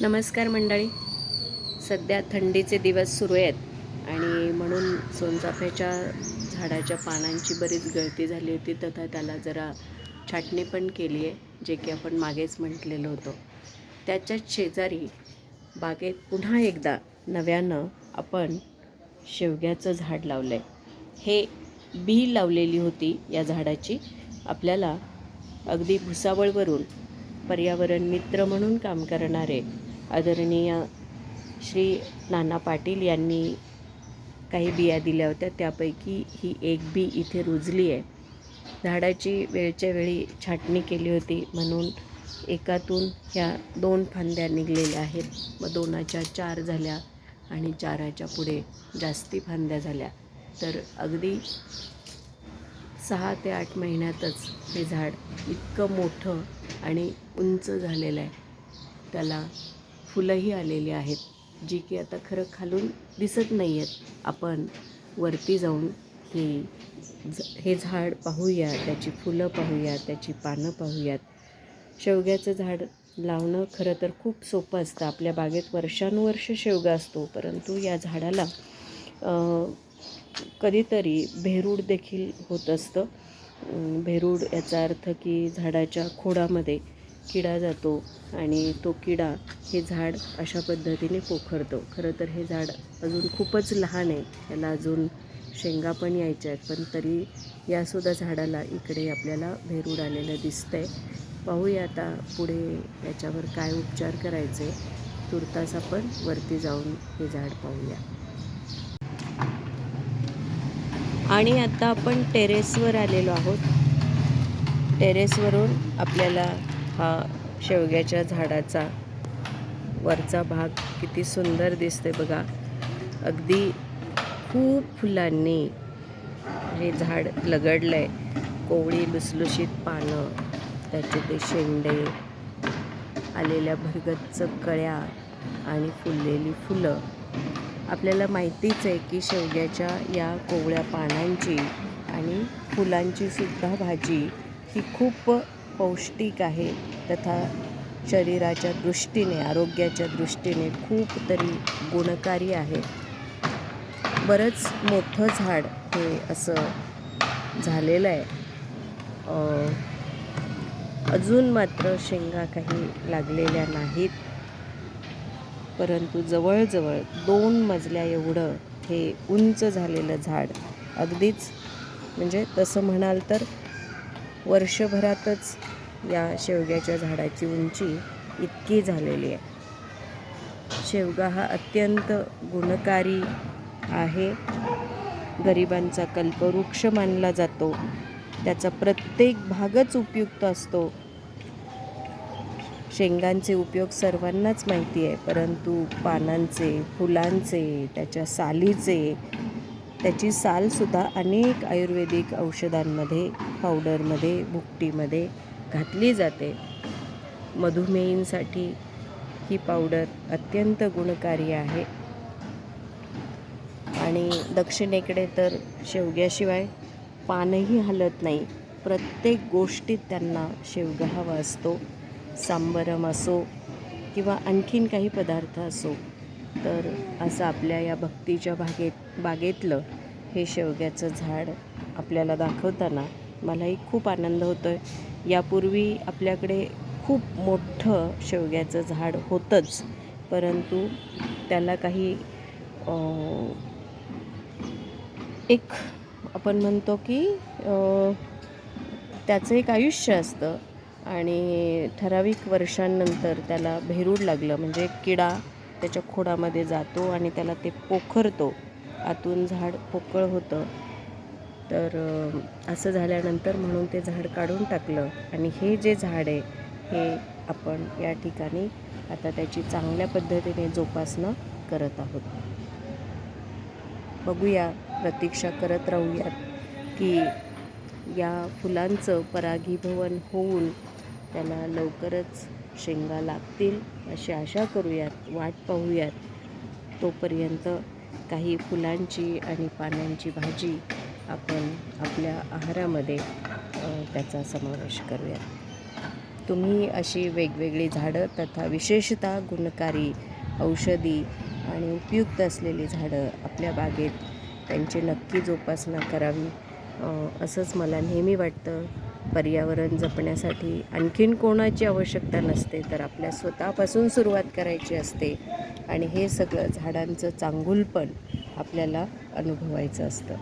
नमस्कार मंडळी. सध्या थंडीचे दिवस सुरू आहेत आणि म्हणून सोनचाफ्याच्या झाडाच्या पानांची बरीच गळती झाली होती तथा त्याला जरा छाटणी पण केली आहे जे की आपण मागेच म्हटलेलं होतं. त्याच्याच शेजारी बागेत पुन्हा एकदा नव्यानं आपण शेवग्याचं झाड लावलं आहे हे बी लावलेली होती या झाडाची. आपल्याला अगदी भुसावळवरून पर्यावरण मित्र म्हणून काम करणारे आदरणीय श्री नाना पाटील यांनी काही बिया दिल्या होत्या. त्यापैकी ही एक बी इथे रुजली आहे. झाडाची वेळच्या वेळी छाटणी केली होती म्हणून एकातून ह्या दोन फांद्या निघलेल्या आहेत. मग दोनाच्या चार झाल्या आणि चाराच्या पुढे जास्ती फांद्या झाल्या. तर अगदी सहा ते आठ महिन्यातच हे झाड इतकं मोठं आणि उंच झालेलं आहे. त्याला फुलंही आलेली आहेत जी की आता खरं खालून दिसत नाही आहेत आपण वरती जाऊन ही हे झाड पाहूया त्याची फुलं पाहूया त्याची पानं पाहूयात. शेवग्याचं झाड लावणं खरं तर खूप सोपं असतं. आपल्या बागेत वर्षानुवर्ष शेवगा असतो परंतु या झाडाला कधीतरी भेरूड देखील होत असतं. भेरूड याचा अर्थ की झाडाच्या खोडामध्ये किडा जातो आणि तो किडा हे झाड अशा पद्धतीने पोखरतो. खरं तर हे झाड अजून खूपच लहान आहे. त्याला अजून शेंगा पण यायच्या आहेत पण तरी यासुद्धा झाडाला इकडे आपल्याला भेरूड आलेलं दिसतं आहे पाहूया आता पुढे याच्यावर काय उपचार करायचे. तुर्तास आपण वरती जाऊन हे झाड पाहूया. आणि आता आपण टेरेसवर आलेलो आहोत. टेरेसवरून आपल्याला हा शेवग्याच्या झाडाचा वरचा भाग किती सुंदर दिसते बघा. अगदी खूप फुलांनी हे झाड लगडलं आहे कोवळी लुसलुशीत पानं त्याचे ते शेंडे आलेल्या भरगच्च कळ्या आणि फुललेली फुलं. आपल्याला माहितीच आहे की शेवग्याच्या या कोवळ्या पानांची आणि फुलांची सुद्धा भाजी ही खूप पौष्टिक आहे. तथा शरीराच्या दृष्टीने आरोग्याच्या दृष्टीने खूप तरी गुणकारी आहे. बरंच मोठं झाड हे असं झालेलं आहे. अजून मात्र शेंगा काही लागलेल्या नाहीत. परंतु जवळजवळ दोन मजल्या एवढं हे उंच झालेलं झाड अगदीच म्हणजे तसं म्हणाल तर वर्षभरातच या शेवग्याच्या झाडाची उंची इतकी झालेली आहे. शेवगा हा अत्यंत गुणकारी आहे. गरिबांचा कल्पवृक्ष मानला जातो. त्याचा प्रत्येक भागच उपयुक्त असतो. शेंगांचे उपयोग सर्वांनाच माहिती आहे परंतु पानांचे फुलांचे त्याच्या सालीचे त्याची सालसुद्धा अनेक आयुर्वेदिक औषधांमध्ये पावडरमध्ये भुकटीमध्ये घातली जाते. मधुमेहींसाठी ही पावडर अत्यंत गुणकारी आहे. आणि दक्षिणेकडे तर शेवग्याशिवाय पानही हलत नाही. प्रत्येक गोष्टीत त्यांना शेवगा हवा असतो. सांबरम असो किंवा आणखीन काही पदार्थ असो. तर असं आपल्या या भक्तीच्या बागेत बागेतलं हे शेवग्याचं झाड आपल्याला दाखवताना मलाही खूप आनंद होतो आहे यापूर्वी आपल्याकडे खूप मोठं शेवग्याचं झाड होतंच परंतु त्याला काही एक आपण म्हणतो की त्याचं एक आयुष्य असतं आणि ठराविक वर्षांनंतर त्याला भेरूड लागलं. म्हणजे किडा त्याच्या खोडामध्ये जातो आणि त्याला ते पोखरतो. आतून झाड पोकळ होतं. तर असं झाल्यानंतर म्हणून ते झाड काढून टाकलं. आणि हे जे झाड आहे हे आपण या ठिकाणी आता त्याची चांगल्या पद्धतीने जोपासना करत आहोत. बघूया प्रतीक्षा करत राहूयात की या फुलांचं परागीभवन होऊन त्याला लवकरच शेंगा लागतील अशी आशा करूयात वाट पाहूयात. तोपर्यंत काही फुलांची आणि पानांची भाजी आपण आपल्या आहारामध्ये त्याचा समावेश करूयात. तुम्ही अशी वेगवेगळी झाडं तथा विशेषतः गुणकारी औषधी आणि उपयुक्त असलेली झाडं आपल्या बागेत त्यांची नक्की जोपासना करावी असंच मला नेहमी वाटतं. पर्यावरण जपण्यासाठी आणखीन कोणाची आवश्यकता नसते तर आपल्या स्वतःपासून सुरुवात करायची असते. आणि हे सगळं झाडांचं चांगुलपण आपल्याला अनुभवायचं असतं.